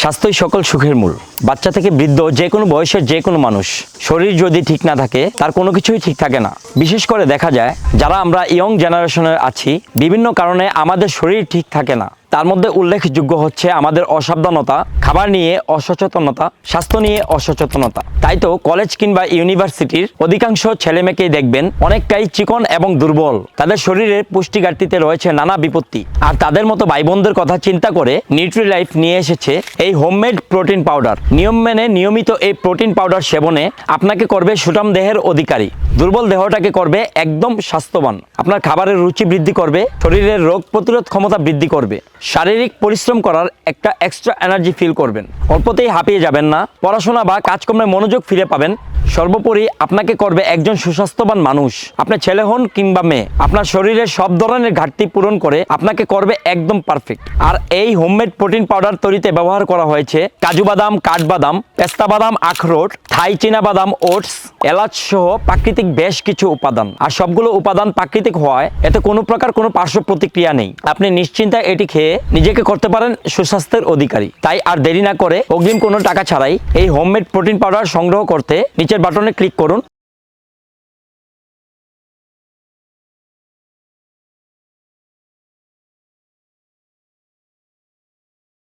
স্বাস্থ্যই সকল সুখের মূল। বাচ্চা থেকে বৃদ্ধ, যে কোনো বয়সের যে কোনো মানুষ, শরীর যদি ঠিক না থাকে, তার কোনো কিছুই ঠিক থাকে না। বিশেষ করে দেখা যায়, যারা আমরা ইয়ং জেনারেশনের আছি, বিভিন্ন কারণে আমাদের শরীর ঠিক থাকে না। তার মধ্যে উল্লেখযোগ্য হচ্ছে আমাদের অসাবধানতা, খাবার নিয়ে অসচেতনতা, স্বাস্থ্য নিয়ে অসচেতনতা। তাই তো কলেজ কিংবা ইউনিভার্সিটির অধিকাংশ ছেলেমেয়েকেই দেখবেন অনেকটাই চিকন এবং দুর্বল। তাদের শরীরের পুষ্টি ঘাটতিতে রয়েছে নানা বিপত্তি। আর তাদের মতো ভাই বোনদের কথা চিন্তা করে নিউট্রি লাইফ নিয়ে এসেছে এই হোমমেড প্রোটিন পাউডার নিয়ম মেনে নিয়মিত এই প্রোটিন পাউডার সেবনে আপনাকে করবে সুটাম দেহের অধিকারী। দুর্বল দেহটাকে করবে একদম স্বাস্থ্যবান। আপনার খাবারের রুচি বৃদ্ধি করবে, শরীরের রোগ প্রতিরোধ ক্ষমতা বৃদ্ধি করবে। শারীরিক পরিশ্রম করার একটা এক্সট্রা এনার্জি ফিল করবেন। অল্পতেই হাঁপিয়ে যাবেন না, পড়াশোনা বা কাজকর্মে মনোযোগ ফিরে পাবেন সর্বোপরি আপনাকে করবে একজন সুস্বাস্থ্যবান মানুষ। আপনার ছেলে হন কিংবা মেয়ে, আপনার শরীরের সব ধরনের ঘাটতি পূরণ করে আপনাকে করবে একদম পারফেক্ট। আর এই হোমমেড প্রোটিন পাউডার তৈরিতে ব্যবহার করা হয়েছে কাজু বাদাম, কাঠবাদাম, পেস্তা বাদাম, আখরোট, থাই চীনা বাদাম, ওটস, এলাচ সহ প্রাকৃতিক বেশ কিছু উপাদান। আর সবগুলো উপাদান প্রাকৃতিক হওয়ায় এতে কোনো প্রকার কোনো পার্শ্ব প্রতিক্রিয়া নেই। আপনি নিশ্চিন্তায় এটি খেয়ে নিজেকে করতে পারেন সুস্বাস্থ্যের অধিকারী। তাই আর দেরি না করে অগ্রিম কোনো টাকা ছাড়াই এই হোমমেড প্রোটিন পাউডার সংগ্রহ করতে নিচের বাটনে ক্লিক করুন।